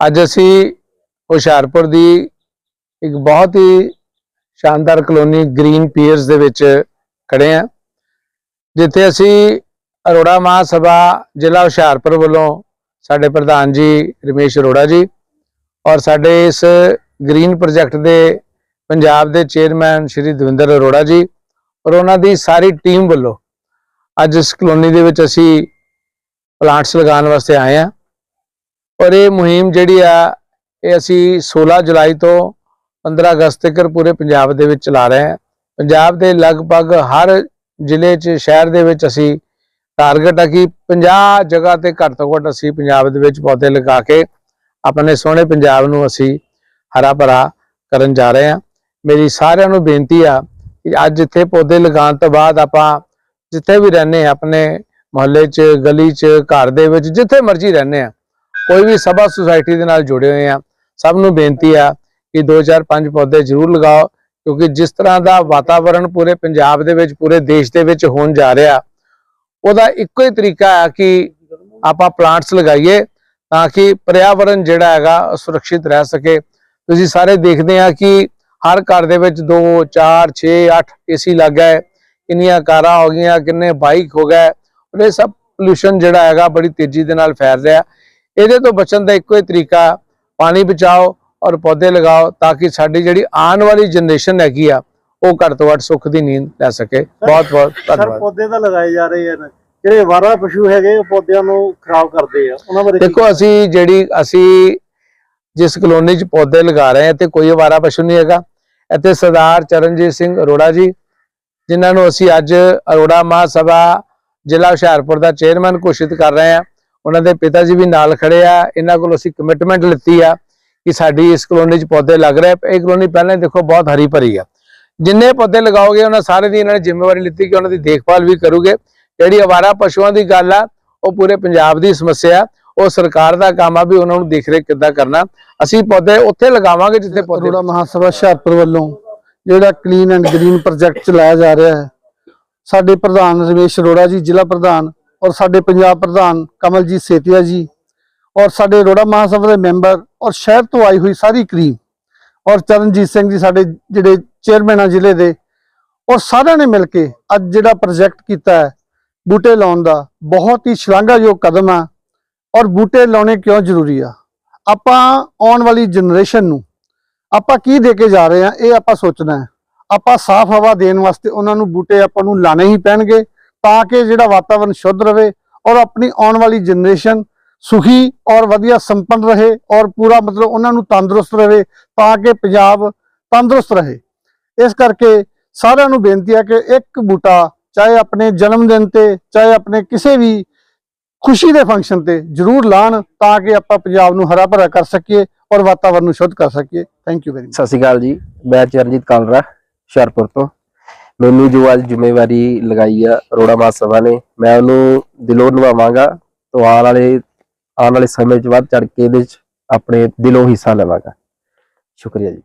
ਅੱਜ ਅਸੀਂ ਹੁਸ਼ਿਆਰਪੁਰ ਦੀ ਇੱਕ ਬਹੁਤ ਹੀ ਸ਼ਾਨਦਾਰ ਕਲੋਨੀ ਗ੍ਰੀਨ ਪੀਅਰਸ ਦੇ ਵਿੱਚ ਖੜੇ ਹਾਂ, ਜਿੱਥੇ ਅਸੀਂ ਅਰੋੜਾ ਮਹਾਸਭਾ ਜ਼ਿਲ੍ਹਾ ਹੁਸ਼ਿਆਰਪੁਰ ਵੱਲੋਂ ਸਾਡੇ ਪ੍ਰਧਾਨ ਜੀ ਰਮੇਸ਼ ਅਰੋੜਾ ਜੀ ਔਰ ਸਾਡੇ ਇਸ ਗ੍ਰੀਨ ਪ੍ਰੋਜੈਕਟ ਦੇ ਪੰਜਾਬ ਦੇ ਚੇਅਰਮੈਨ ਸ਼੍ਰੀ ਦਵਿੰਦਰ ਅਰੋੜਾ ਜੀ ਔਰ ਉਹਨਾਂ ਦੀ ਸਾਰੀ ਟੀਮ ਵੱਲੋਂ ਅੱਜ ਇਸ ਕਲੋਨੀ ਦੇ ਵਿੱਚ ਅਸੀਂ ਪਲਾਂਟਸ ਲਗਾਉਣ ਵਾਸਤੇ ਆਏ ਹਾਂ। ਔਰ ਇਹ ਮੁਹਿੰਮ ਜਿਹੜੀ ਆ, ਇਹ ਅਸੀਂ 16 ਜੁਲਾਈ ਤੋਂ 15 ਅਗਸਤ ਤੱਕ ਪੂਰੇ ਪੰਜਾਬ ਦੇ ਵਿੱਚ ਚਲਾ ਰਹੇ ਹਾਂ। ਪੰਜਾਬ ਦੇ ਲਗਭਗ ਹਰ ਜ਼ਿਲ੍ਹੇ 'ਚ, ਸ਼ਹਿਰ ਦੇ ਵਿੱਚ ਅਸੀਂ ਟਾਰਗੇਟ ਆ ਕਿ 50 ਜਗ੍ਹਾ ਤੇ ਘੱਟ ਤੋਂ ਘੱਟ ਅਸੀਂ ਪੰਜਾਬ ਦੇ ਵਿੱਚ ਪੌਦੇ ਲਗਾ ਕੇ ਆਪਣੇ ਸੋਹਣੇ ਪੰਜਾਬ ਨੂੰ ਅਸੀਂ ਹਰਾ ਭਰਾ ਕਰਨ ਜਾ ਰਹੇ ਹਾਂ। ਮੇਰੀ ਸਾਰਿਆਂ ਨੂੰ ਬੇਨਤੀ ਆ ਕਿ ਅੱਜ ਇੱਥੇ ਪੌਦੇ ਲਗਾਉਣ ਤੋਂ ਬਾਅਦ ਆਪਾਂ ਜਿੱਥੇ ਵੀ ਰਹਿੰਦੇ ਹਾਂ, ਆਪਣੇ ਮੁਹੱਲੇ 'ਚ, ਗਲੀ 'ਚ, ਘਰ ਦੇ ਵਿੱਚ, ਜਿੱਥੇ ਮਰਜ਼ੀ ਰਹਿੰਦੇ ਆ ਕੋਈ ਵੀ ਸਭਾ ਸੁਸਾਇਟੀ ਦੇ ਨਾਲ ਜੁੜੇ ਹੋਏ ਆ, ਸਭ ਨੂੰ ਬੇਨਤੀ ਆ ਕਿ 2-4-5 ਪੌਦੇ ਜ਼ਰੂਰ ਲਗਾਓ, ਕਿਉਂਕਿ ਜਿਸ ਤਰ੍ਹਾਂ ਦਾ ਵਾਤਾਵਰਣ ਪੂਰੇ ਪੰਜਾਬ ਦੇ ਵਿੱਚ, ਪੂਰੇ ਦੇਸ਼ ਦੇ ਵਿੱਚ ਹੋਣ ਜਾ ਰਿਹਾ, ਉਹਦਾ ਇੱਕੋ ਹੀ ਤਰੀਕਾ ਹੈ ਕਿ ਆਪਾਂ ਪਲਾਂਟਸ ਲਗਾਈਏ ਤਾਂ ਕਿ ਪਰਿਆਵਰਣ ਜਿਹੜਾ ਹੈਗਾ ਉਹ ਸੁਰੱਖਿਅਤ ਰਹਿ ਸਕੇ। ਤੁਸੀਂ ਸਾਰੇ ਦੇਖਦੇ ਆ ਕਿ ਹਰ ਘਰ ਦੇ ਵਿੱਚ 2 4 6 8 ਏਸੀ ਲੱਗ ਗਏ, ਕਿੰਨੀਆਂ ਕਾਰਾਂ ਹੋ ਗਈਆਂ, ਕਿੰਨੇ ਬਾਈਕ ਹੋ ਗਏ ਇਹ ਸਭ ਪੋਲੂਸ਼ਨ ਜਿਹੜਾ ਹੈਗਾ ਬੜੀ ਤੇਜ਼ੀ ਦੇ ਨਾਲ ਫੈਲ ਰਿਹਾ। ਇਹਦੇ ਤੋਂ ਬਚਣ ਦਾ ਇੱਕੋ ਹੀ ਤਰੀਕਾ ਪਾਣੀ ਬਚਾਓ ਔਰ ਪੌਦੇ ਲਗਾਓ ਤਾਂ ਕਿ ਸਾਡੀ ਜਿਹੜੀ ਆਉਣ ਵਾਲੀ ਜਨਰੇਸ਼ਨ ਹੈਗੀ ਆ ਉਹ ਘੱਟ ਤੋਂ ਘੱਟ ਸੁੱਖ ਦੀ ਨੀਂਦ ਲੈ ਸਕੇ। ਬਹੁਤ ਬਹੁਤ ਸਰ ਧੰਨਵਾਦ। ਪੌਦੇ ਤਾਂ ਲਗਾਏ ਜਾ ਰਹੇ ਹਨ। ਜਿਹੜੇ ਵਾਰਾ ਪਸ਼ੂ ਹੈਗੇ ਉਹ ਪੌਦਿਆਂ ਨੂੰ ਖਰਾਬ ਕਰਦੇ ਆ। ਉਹਨਾਂ ਬਾਰੇ ਦੇਖੋ ਅਸੀਂ ਜਿਹੜੀ ਅਸੀਂ ਜਿਸ ਕਲੋਨੀ 'ਚ ਪੌਦੇ ਲਗਾ ਰਹੇ ਹਾਂ ਤੇ ਕੋਈ ਅਵਾਰਾ ਪਸ਼ੂ ਨਹੀਂ ਹੈਗਾ। ਇੱਥੇ ਸਰਦਾਰ ਚਰਨਜੀਤ ਸਿੰਘ ਅਰੋੜਾ ਜੀ ਜਿਨ੍ਹਾਂ ਨੂੰ ਅਸੀਂ ਅੱਜ ਅਰੋੜਾ ਮਹਾਸਭਾ ਜ਼ਿਲ੍ਹਾ ਹੁਸ਼ਿਆਰਪੁਰ ਦਾ ਚੇਅਰਮੈਨ ਘੋਸ਼ਿਤ ਕਰ ਰਹੇ ਹਾਂ। ਉਹਨਾਂ ਦੇ ਪਿਤਾ ਜੀ ਵੀ ਨਾਲ ਖੜੇ ਆ, ਇਹਨਾਂ ਕੋਲ ਅਸੀਂ ਕਮਿਟਮੈਂਟ ਲਿੱਤੀ ਆ ਕਿ ਸਾਡੀ ਇਸ ਕਲੋਨੀ 'ਚ ਪੌਦੇ ਲੱਗ ਰਹੇ ਇਹ ਕਲੋਨੀ ਪਹਿਲਾਂ ਹੀ ਦੇਖੋ ਬਹੁਤ ਹਰੀ ਭਰੀ ਆ। ਜਿੰਨੇ ਪੌਦੇ ਲਗਾਓਗੇ, ਉਹਨਾਂ ਸਾਰੇ ਦੀ ਇਹਨਾਂ ਨੇ ਜ਼ਿੰਮੇਵਾਰੀ ਲਿੱਤੀ ਕਿ ਉਹਨਾਂ ਦੀ ਦੇਖਭਾਲ ਵੀ ਕਰੂਗੇ। ਜਿਹੜੀ ਅਵਾਰਾ ਪਸ਼ੂਆਂ ਦੀ ਗੱਲ ਆ, ਉਹ ਪੂਰੇ ਪੰਜਾਬ ਦੀ ਸਮੱਸਿਆ ਉਹ ਸਰਕਾਰ ਦਾ ਕੰਮ ਆ ਵੀ ਉਹਨਾਂ ਨੂੰ ਦੇਖ ਰੇਖ ਕਿੱਦਾਂ ਕਰਨਾ। ਅਸੀਂ ਪੌਦੇ ਉੱਥੇ ਲਗਾਵਾਂਗੇ ਜਿੱਥੇ ਪੌਦੇ ਅਰੋੜਾ ਮਹਾਸਭਾ ਹੁਸ਼ਿਆਰਪੁਰ ਵੱਲੋਂ ਜਿਹੜਾ ਕਲੀਨ ਐਂਡ ਗ੍ਰੀਨ ਪ੍ਰੋਜੈਕਟ ਚਲਾਇਆ ਜਾ ਰਿਹਾ ਹੈ। ਸਾਡੇ ਪ੍ਰਧਾਨ ਰਮੇਸ਼ ਅਰੋੜਾ ਜੀ, ਜ਼ਿਲ੍ਹਾ ਪ੍ਰਧਾਨ ਔਰ ਸਾਡੇ ਪੰਜਾਬ ਪ੍ਰਧਾਨ ਕਮਲਜੀਤ ਸੇਤੀਆ ਜੀ ਔਰ ਸਾਡੇ ਅਰੋੜਾ ਮਹਾਸਭਾ ਦੇ ਮੈਂਬਰ ਔਰ ਸ਼ਹਿਰ ਤੋਂ ਆਈ ਹੋਈ ਸਾਰੀ ਕਰੀਮ ਔਰ ਚਰਨਜੀਤ ਸਿੰਘ ਜੀ ਸਾਡੇ ਜਿਹੜੇ ਚੇਅਰਮੈਨ ਆ ਜ਼ਿਲ੍ਹੇ ਦੇ, ਔਰ ਸਾਰਿਆਂ ਨੇ ਮਿਲ ਕੇ ਅੱਜ ਜਿਹੜਾ ਪ੍ਰੋਜੈਕਟ ਕੀਤਾ ਹੈ, ਬੂਟੇ ਲਾਉਣ ਦਾ ਬਹੁਤ ਹੀ ਸ਼ਲਾਘਾਯੋਗ ਕਦਮ ਆ ਔਰ ਬੂਟੇ ਲਾਉਣੇ ਕਿਉਂ ਜ਼ਰੂਰੀ ਆ? ਆਪਾਂ ਆਉਣ ਵਾਲੀ ਜਨਰੇਸ਼ਨ ਨੂੰ ਆਪਾਂ ਕੀ ਦੇ ਕੇ ਜਾ ਰਹੇ ਆ, ਇਹ ਆਪਾਂ ਸੋਚਣਾ ਹੈ। ਆਪਾਂ ਸਾਫ਼ ਹਵਾ ਦੇਣ ਵਾਸਤੇ ਉਹਨਾਂ ਨੂੰ ਬੂਟੇ ਆਪਾਂ ਨੂੰ ਲਾਣੇ ਹੀ ਪੈਣਗੇ ਤਾਂ ਕਿ ਜਿਹੜਾ ਵਾਤਾਵਰਣ ਸ਼ੁੱਧ ਰਹੇ ਔਰ ਆਪਣੀ ਆਉਣ ਵਾਲੀ ਜਨਰੇਸ਼ਨ ਸੁਖੀ ਔਰ ਵਧੀਆ ਸੰਪੰਨ ਰਹੇ ਔਰ ਪੂਰਾ ਮਤਲਬ ਉਹਨਾਂ ਨੂੰ ਤੰਦਰੁਸਤ ਰਹੇ ਤਾਂ ਕਿ ਪੰਜਾਬ ਤੰਦਰੁਸਤ ਰਹੇ। ਇਸ ਕਰਕੇ ਸਾਰਿਆਂ ਨੂੰ ਬੇਨਤੀ ਹੈ ਕਿ ਇੱਕ ਬੂਟਾ ਚਾਹੇ ਆਪਣੇ ਜਨਮ ਦਿਨ ਤੇ, ਚਾਹੇ ਆਪਣੇ ਕਿਸੇ ਵੀ ਖੁਸ਼ੀ ਦੇ ਫੰਕਸ਼ਨ ਤੇ ਜ਼ਰੂਰ ਲਾਣ ਤਾਂ ਕਿ ਆਪਾਂ ਪੰਜਾਬ ਨੂੰ ਹਰਾ ਭਰਾ ਕਰ ਸਕੀਏ ਔਰ ਵਾਤਾਵਰਨ ਨੂੰ ਸ਼ੁੱਧ ਕਰ ਸਕੀਏ। ਥੈਂਕ ਯੂ ਵੈਰੀ ਮਚ ਸਤਿ ਸ਼੍ਰੀ ਅਕਾਲ ਜੀ। ਮੈਂ ਚਰਨਜੀਤ ਕਾਲਰਾ ਹੁਸ਼ਿਆਰਪੁਰ ਤੋਂ। ਮੈਨੂੰ ਜੋ ਅੱਜ ਜ਼ਿੰਮੇਵਾਰੀ ਲਗਾਈ ਆ, ਅਰੋੜਾ ਮਹਾਸਭਾ ਨੇ, ਮੈਂ ਉਹਨੂੰ ਦਿਲੋਂ ਨਿਭਾਵਾਂਗਾ ਤੋਂ ਆਉਣ ਵਾਲੇ ਆਉਣ ਵਾਲੇ ਸਮੇਂ 'ਚ ਵੱਧ ਚੜ ਕੇ ਇਹਦੇ 'ਚ ਆਪਣੇ ਦਿਲੋਂ ਹਿੱਸਾ ਲਵਾਂਗਾ। ਸ਼ੁਕਰੀਆ ਜੀ।